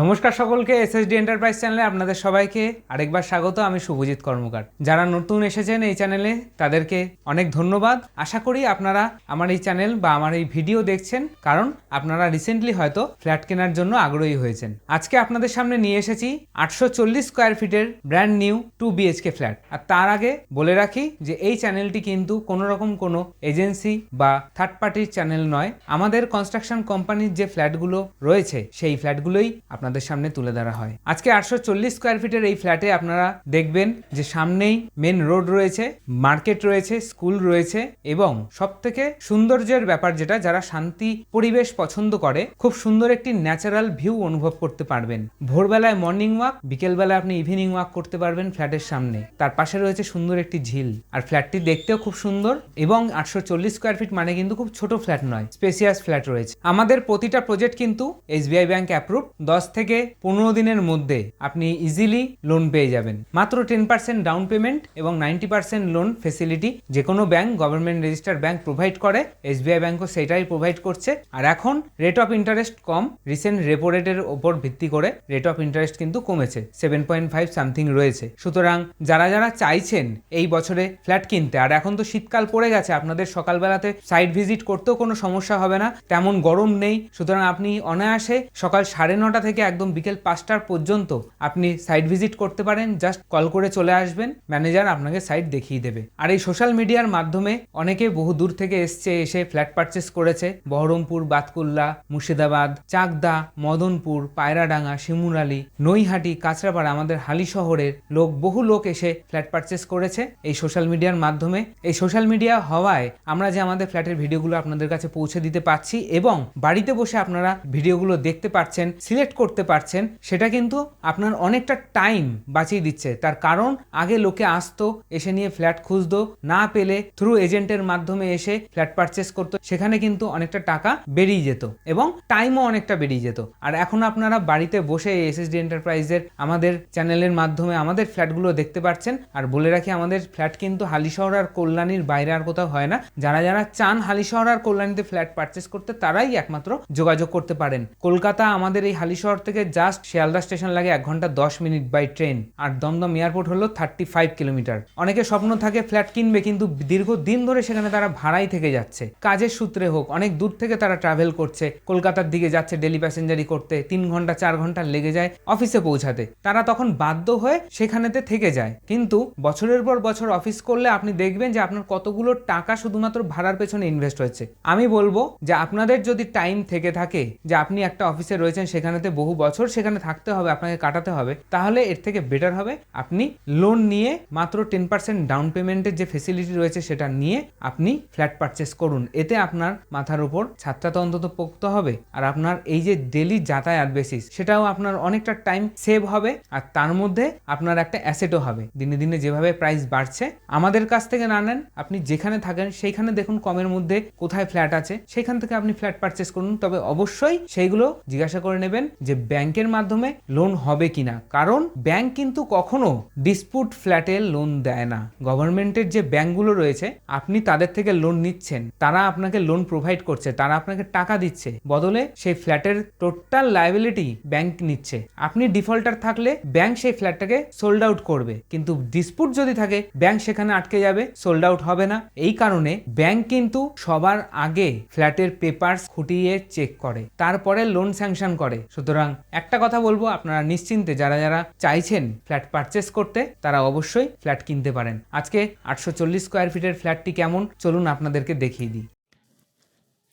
নমস্কার সকলকে SSD enterprise চ্যানেলে আপনাদের সবাইকে আরেকবার স্বাগত, আমি শুভজিৎ কর্মকার। যারা নতুন এসেছেন এই চ্যানেলে, তাদেরকে অনেক ধন্যবাদ। আশা করি আপনারা আমার এই চ্যানেল বা আমার এই ভিডিও দেখছেন, কারণ আপনারা রিসেন্টলি হয়তো ফ্ল্যাট কেনার জন্য আগ্রহী হয়েছেন। আজকে আপনাদের সামনে নিয়ে এসেছি আটশো চল্লিশ স্কোয়ার ফিটের brand new two BHK flat আর তার আগে বলে রাখি যে এই চ্যানেলটি কিন্তু কোনো রকম কোনো এজেন্সি বা থার্ড পার্টির চ্যানেল নয়। আমাদের কনস্ট্রাকশন কোম্পানির যে ফ্ল্যাটগুলো রয়েছে, সেই ফ্ল্যাটগুলোই আপনাদের সামনে তুলে ধরা হয়। আজকে আটশো চল্লিশ স্কোয়ার ফিটের এই ফ্ল্যাটে আপনারা দেখবেন যে সামনেই মেন রোড রয়েছে মার্কেট রয়েছে স্কুল রয়েছে এবং সব থেকে সৌন্দর্যের ব্যাপার যেটা, যারা শান্তি পরিবেশ পছন্দ করে, খুব সুন্দর একটি ন্যাচারাল ভিউ অনুভব করতে পারবেন। ভোরবেলায় মর্নিং ওয়াক বিকেলবেলায় আপনি ইভিনিং ওয়াক করতে পারবেন ফ্ল্যাটের সামনে। তার পাশে রয়েছে সুন্দর একটি ঝিল। আর ফ্ল্যাটটি দেখতেও খুব সুন্দর এবং আটশো চল্লিশ স্কোয়ার ফিট মানে কিন্তু খুব ছোট ফ্ল্যাট নয় স্পেসিয়াস ফ্ল্যাট রয়েছে। আমাদের প্রতিটা প্রজেক্ট কিন্তু এসবিআই ব্যাংক অ্যাপ্রুভ দশ থেকে পনেরো দিনের মধ্যে আপনি ইজিলি লোন পেয়ে যাবেন। মাত্র টেন পার্সেন্ট ডাউন পেমেন্ট এবং নাইনটি পার্সেন্ট লোন ফেসিলিটি যে কোনো bank government register bank provide করে এসবিআই ব্যাংকও সেটাই প্রোভাইড করছে। আর এখন রেট অফ ইন্টারেস্ট কম রিসেন্ট রেপো রেটের ওপর ভিত্তি করে রেট অফ ইন্টারেস্ট কিন্তু কমেছে সেভেন পয়েন্ট ফাইভ সামথিং রয়েছে। সুতরাং যারা যারা চাইছেন এই বছরে ফ্ল্যাট কিনতে, আর এখন তো শীতকাল পড়ে গেছে, আপনাদের সকালবেলাতে সাইট ভিজিট করতেও কোনো সমস্যা হবে না, তেমন গরম নেই। সুতরাং আপনি অনায়াসে সকাল সাড়ে নটা থেকে একদম বিকেল পাঁচটার পর্যন্ত আপনি সাইট ভিজিট করতে পারেন জাস্ট কল করে চলে আসবেন ম্যানেজার আপনাকে সাইট দেখিয়ে দেবে। আর এই সোশ্যাল মিডিয়ার মাধ্যমে অনেকে বহু দূর থেকে এসছে, এসে ফ্ল্যাট পারচেস করেছে। বহরমপুর, বাতকুল্লা, মুর্শিদাবাদ, চাকদা, মদনপুর, পায়রাডাঙ্গা, শিমুরালি, নৈহাটি, কাঁচরাপাড়া আমাদের হালি শহরের লোক, বহু লোক এসে ফ্ল্যাট পারচেস করেছে এই সোশ্যাল মিডিয়ার মাধ্যমে। এই সোশ্যাল মিডিয়া হওয়ায় আমরা যে আমাদের ফ্ল্যাটের ভিডিওগুলো আপনাদের কাছে পৌঁছে দিতে পারছি এবং বাড়িতে বসে আপনারা ভিডিওগুলো দেখতে পাচ্ছেন সিলেক্ট করতে পারছেন, সেটা কিন্তু আপনার অনেকটা টাইম বাঁচিয়ে দিচ্ছে। তার কারণ, আগে লোকে আসতো, এসে নিয়ে ফ্ল্যাট খুঁজতো, না পেলে থ্রু এজেন্টের মাধ্যমে এসে ফ্ল্যাট পারচেস করতো, সেখানে কিন্তু অনেকটা টাকা বেরিয়ে যেত এবং টাইমও অনেকটা বেরিয়ে যেত। আর এখন আপনারা বাড়িতে বসে এসএসডি এন্টারপ্রাইজের আমাদের চ্যানেলের মাধ্যমে আমাদের ফ্ল্যাটগুলো দেখতে পাচ্ছেন। আর বলে রাখি, আমাদের ফ্ল্যাট কিন্তু হালিশহর আর কল্যাণীর বাইরে আর কোথাও হয় না। যারা যারা চান হালিশহর আর কল্যাণীতে ফ্ল্যাট পারচেস করতে, তারাই একমাত্র যোগাযোগ করতে পারেন। কলকাতা আমাদের এই হালিশহর থেকে জাস্ট শিয়ালদা স্টেশন লাগে এক ঘণ্টা দশ মিনিট বাই ট্রেন আর দমদম এয়ারপোর্ট হলো থার্টি ফাইভ কিলোমিটার অনেকে স্বপ্ন থাকে ফ্ল্যাট কিনবে কিন্তু দীর্ঘ দিন ধরে সেখানে তারা ভাড়াই থেকে যাচ্ছে। কাজের সূত্রে হোক, অনেক দূর থেকে তারা ট্রাভেল করছে, কলকাতার দিকে যাচ্ছে ডেলি প্যাসেঞ্জারি করতে, তিন ঘণ্টা, চার ঘণ্টা লেগে যায় অফিসে পৌঁছাতে। তারা তখন বাধ্য হয়ে সেখানেতে থেকে যায়। কিন্তু বছরের পর বছর অফিস করলে আপনি দেখবেন যে আপনার কতগুলো টাকা শুধুমাত্র ভাড়ার পেছনে ইনভেস্ট হয়েছে। আমি বলব যে আপনাদের যদি টাইম থেকে থাকে যে আপনি একটা অফিসে রয়েছেন, সেখানেতে বহু বছর সেখানে থাকতে হবে, আপনাকে কাটাতে হবে, তাহলে এর থেকে বেটার হবে। আপনি লোন নিয়ে মাত্র টেন পার্সেন্ট ডাউন পেমেন্টের যে ফেসিলিটি রয়েছে সেটা নিয়ে আপনি ফ্ল্যাট পারচেস করুন। এতে আপনার মাথার উপর ছাদটা তো অন্তত পোক্ত হবে। আর আপনার এই যে ডেলি যাতায়াত বেসিস সেটাও আপনার অনেকটা টাইম সেভ হবে। আর তার মধ্যে আপনার একটা অ্যাসেটও হবে। দিনে দিনে যেভাবে প্রাইস বাড়ছে, আমাদের কাছ থেকে না নেন, আপনি যেখানে থাকেন সেইখানে দেখুন কমের মধ্যে কোথায় ফ্ল্যাট আছে, সেখান থেকে আপনি ফ্ল্যাট পারচেস করুন। তবে অবশ্যই সেইগুলো জিজ্ঞাসা করে নেবেন যে ব্যাংকের মাধ্যমে লোন হবে কিনা? কারণ ব্যাংক কিন্তু কখনো ডিসপুট ফ্ল্যাটে লোন দেয় না। গভর্নমেন্টের যে ব্যাংকগুলো রয়েছে, আপনি তাদের থেকে লোন নিচ্ছেন। তারা আপনাকে লোন প্রোভাইড করছে, তারা আপনাকে টাকা দিচ্ছে। বদলে সেই ফ্ল্যাটের টোটাল লাইবিলিটি ব্যাংক নিচ্ছে। আপনি ডিফল্টার থাকলে ব্যাংক সেই ফ্ল্যাটটাকে সোল্ড আউট করবে। কিন্তু ডিসপুট যদি থাকে, ব্যাংক সেখানে আটকে যাবে সোল্ড আউট হবে না। এই কারণে ব্যাংক কিন্তু সবার আগে ফ্ল্যাটের পেপারস খুঁটিয়ে চেক করে। তারপরে লোন স্যাংশন করে। সুতরাং একটা কথা বলব, আপনারা নিশ্চিন্তে যারা যারা চাইছেন ফ্ল্যাট পারচেস করতে, তারা অবশ্যই ফ্ল্যাট কিনতে পারেন। আজকে আটশো চল্লিশ স্কোয়ার ফিটের ফ্ল্যাটটি কেমন? চলুন আপনাদেরকে দেখিয়ে দিই।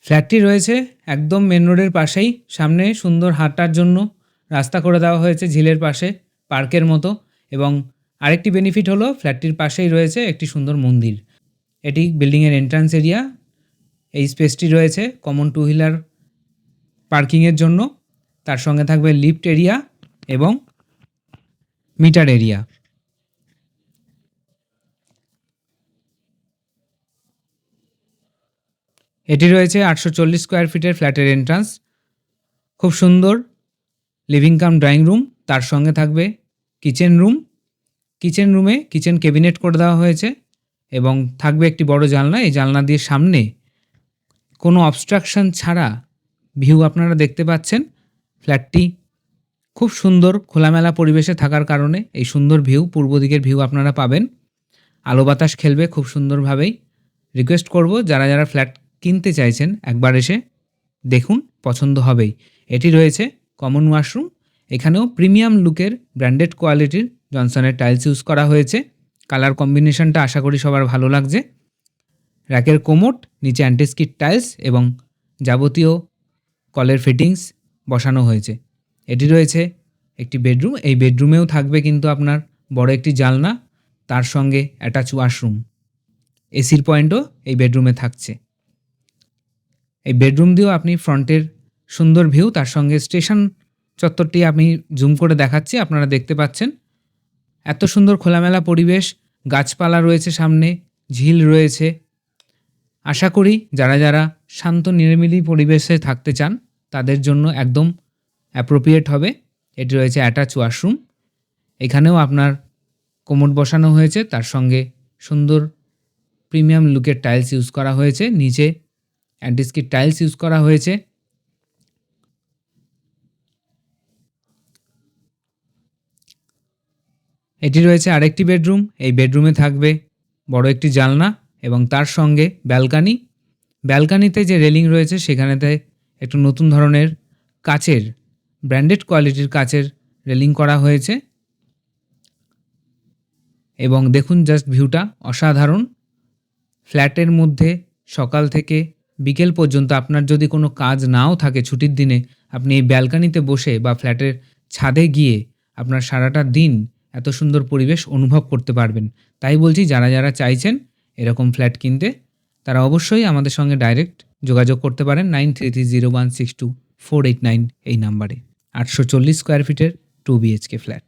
ফ্ল্যাটটি রয়েছে একদম মেন রোডের পাশেই, সামনে সুন্দর হাঁটার জন্য রাস্তা করে দেওয়া হয়েছে ঝিলের পাশে, পার্কের মতো এবং আরেকটি বেনিফিট হলো, ফ্ল্যাটটির পাশেই রয়েছে একটি সুন্দর মন্দির। এটি বিল্ডিংয়ের এন্ট্রান্স এরিয়া এই স্পেসটি রয়েছে কমন টু হুইলার পার্কিংয়ের জন্য। তার সঙ্গে থাকবে লিফট এরিয়া এবং মিটার এরিয়া। এটি রয়েছে আটশো চল্লিশ স্কোয়ার ফিটের ফ্ল্যাটের এন্ট্রান্স খুব সুন্দর লিভিং কাম ড্রয়িং রুম তার সঙ্গে থাকবে কিচেন রুম কিচেন রুমে কিচেন ক্যাবিনেট করে দেওয়া হয়েছে এবং থাকবে একটি বড় জানলা। এই জানলা দিয়ে সামনে কোনো অবস্ট্রাকশন ছাড়া ভিউ আপনারা দেখতে পাচ্ছেন। ফ্ল্যাটটি খুব সুন্দর খোলামেলা পরিবেশে থাকার কারণে এই সুন্দর ভিউ, পূর্ব দিকের ভিউ আপনারা পাবেন। আলো বাতাস খেলবে খুব সুন্দরভাবেই। রিকোয়েস্ট করব যারা যারা ফ্ল্যাট কিনতে চাইছেন একবার এসে দেখুন, পছন্দ হবেই। এটি রয়েছে কমন ওয়াশরুম। এখানেও প্রিমিয়াম লুকের ব্র্যান্ডেড কোয়ালিটির জনসনের টাইলস ইউজ করা হয়েছে। কালার কম্বিনেশনটা আশা করি সবার ভালো লাগছে। র্যাকের কোমোট, নিচে অ্যান্টিস্কিট টাইলস এবং যাবতীয় কলের ফিটিংস বসানো হয়েছে। এটি রয়েছে একটি বেডরুম। এই বেডরুমেও থাকবে কিন্তু আপনার বড় একটি জালনা তার সঙ্গে অ্যাটাচ ওয়াশরুম এসির পয়েন্টও এই বেডরুমে থাকছে। এই বেডরুম দিয়েও আপনি ফ্রন্টের সুন্দর ভিউ, তার সঙ্গে স্টেশন চত্বরটি আমি জুম করে দেখাচ্ছি, আপনারা দেখতে পাচ্ছেন। এত সুন্দর খোলামেলা পরিবেশ, গাছপালা রয়েছে সামনে, ঝিল রয়েছে। আশা করি যারা যারা শান্ত নিরিমিলি পরিবেশে থাকতে চান তাদের জন্য একদম অ্যাপ্রোপ্রিয়েট হবে। এটি রয়েছে অ্যাটাচ ওয়াশরুম এখানেও আপনার কোমোড বসানো হয়েছে, তার সঙ্গে সুন্দর প্রিমিয়াম লুকের টাইলস ইউজ করা হয়েছে। নিচে অ্যান্টিস্কিট টাইলস ইউজ করা হয়েছে। এটি রয়েছে আরেকটি বেডরুম এই বেডরুমে থাকবে বড় একটি জানলা এবং তার সঙ্গে ব্যালকানি ব্যালকানিতে যে রেলিং রয়েছে, সেখানেতে একটু নতুন ধরনের কাচের ব্র্যান্ডেড কোয়ালিটির কাচের রেলিং করা হয়েছে। এবং দেখুন জাস্ট ভিউটা অসাধারণ। ফ্ল্যাটের মধ্যে সকাল থেকে বিকেল পর্যন্ত আপনার যদি কোনো কাজ নাও থাকে ছুটির দিনে, আপনি এই ব্যালকানিতে বসে বা ফ্ল্যাটের ছাদে গিয়ে আপনার সারাটা দিন এত সুন্দর পরিবেশ অনুভব করতে পারবেন। তাই বলছি, যারা যারা চাইছেন এরকম ফ্ল্যাট কিনতে, তারা অবশ্যই আমাদের সঙ্গে ডাইরেক্ট যোগাযোগ করতে পারেন nine three three zero one six two four eight nine এই নাম্বারে। আটশো চল্লিশ স্কোয়ার ফিটের টু বিএইচকে ফ্ল্যাট।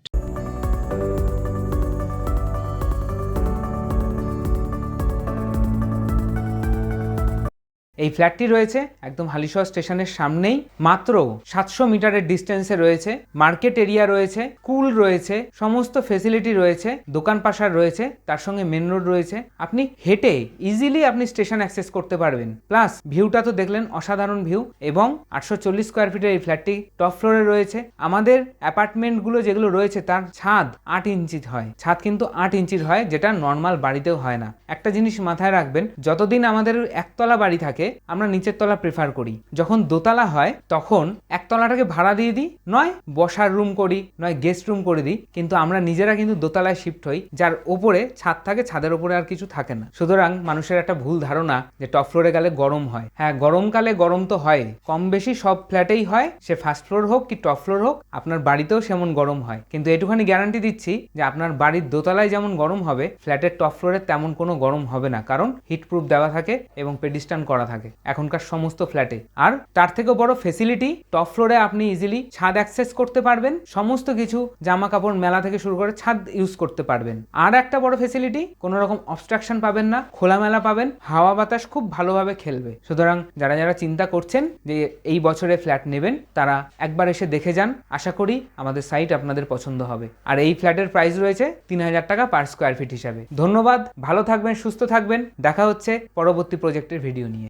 এই ফ্ল্যাটটি রয়েছে একদম হালিশহর স্টেশনের সামনেই। মাত্র সাতশো মিটারের ডিস্টেন্সে রয়েছে। মার্কেট এরিয়া রয়েছে, কুল রয়েছে, সমস্ত ফেসিলিটি রয়েছে দোকান পাশার রয়েছে, তার সঙ্গে মেন রোড রয়েছে। আপনি হেঁটে ইজিলি আপনি স্টেশন অ্যাক্সেস করতে পারবেন। প্লাস ভিউটা তো দেখলেন অসাধারণ ভিউ এবং আটশো চল্লিশ স্কোয়ার ফিটের এই ফ্ল্যাটটি টপ ফ্লোরে রয়েছে। আমাদের অ্যাপার্টমেন্টগুলো যেগুলো রয়েছে তার ছাদ আট ইঞ্চির হয়। ছাদ কিন্তু আট ইঞ্চির হয়, যেটা নর্মাল বাড়িতেও হয় না। একটা জিনিস মাথায় রাখবেন, যতদিন আমাদের একতলা বাড়ি থাকে আমরা নিচের তলা প্রেফার করি। যখন দোতলা হয়, তখন একতলাটাকে ভাড়া দিয়ে দিই। নয় বসার রুম করি, নয় গেস্ট রুম করে দিই। কিন্তু আমরা নিজেরা কিন্তু দোতলায় শিফট হই, যার ওপরে ছাদ থাকে, ছাদের ওপরে আর কিছু থাকে না। সুতরাং মানুষের একটা ভুল ধারণা যে টপ ফ্লোরে গেলে গরম হয়। হ্যাঁ গরমকালে গরম তো হয়। কম বেশি সব ফ্ল্যাটেই হয়। সে ফার্স্ট ফ্লোর হোক কি টপ ফ্লোর হোক, আপনার বাড়িতেও সেমন গরম হয়। কিন্তু এটুখানি গ্যারান্টি দিচ্ছি যে আপনার বাড়ির দোতলায় যেমন গরম হবে ফ্ল্যাটের টপ ফ্লোরে তেমন কোনো গরম হবে না। কারণ হিট প্রুফ দেওয়া থাকে এবং পেডিস্টান করা থাকে। এখনকার সমস্ত ফ্ল্যাটে। আর তার থেকেও বড় ফেসিলিটি টপ ফ্লোরে আপনি ইজিলি ছাদ অ্যাক্সেস করতে পারবেন, সমস্ত কিছু জামা কাপড় মেলা থেকে শুরু করে ছাদ ইউজ করতে পারবেন। আর একটা বড় ফেসিলিটি কোনো রকম অবস্ট্রাকশন পাবেন না, খোলামেলা পাবেন, হাওয়া বাতাস খুব ভালোভাবে খেলবে। সুতরাং যারা যারা চিন্তা করছেন যে এই বছরে ফ্ল্যাট নেবেন, তারা একবার এসে দেখে যান, আশা করি আমাদের সাইট আপনাদের পছন্দ হবে। আর এই ফ্ল্যাটের প্রাইস রয়েছে তিন হাজার টাকা পার স্কোয়ার ফিট হিসাবে। ধন্যবাদ, ভালো থাকবেন, সুস্থ থাকবেন, দেখা হচ্ছে পরবর্তী প্রজেক্টের ভিডিও নিয়ে।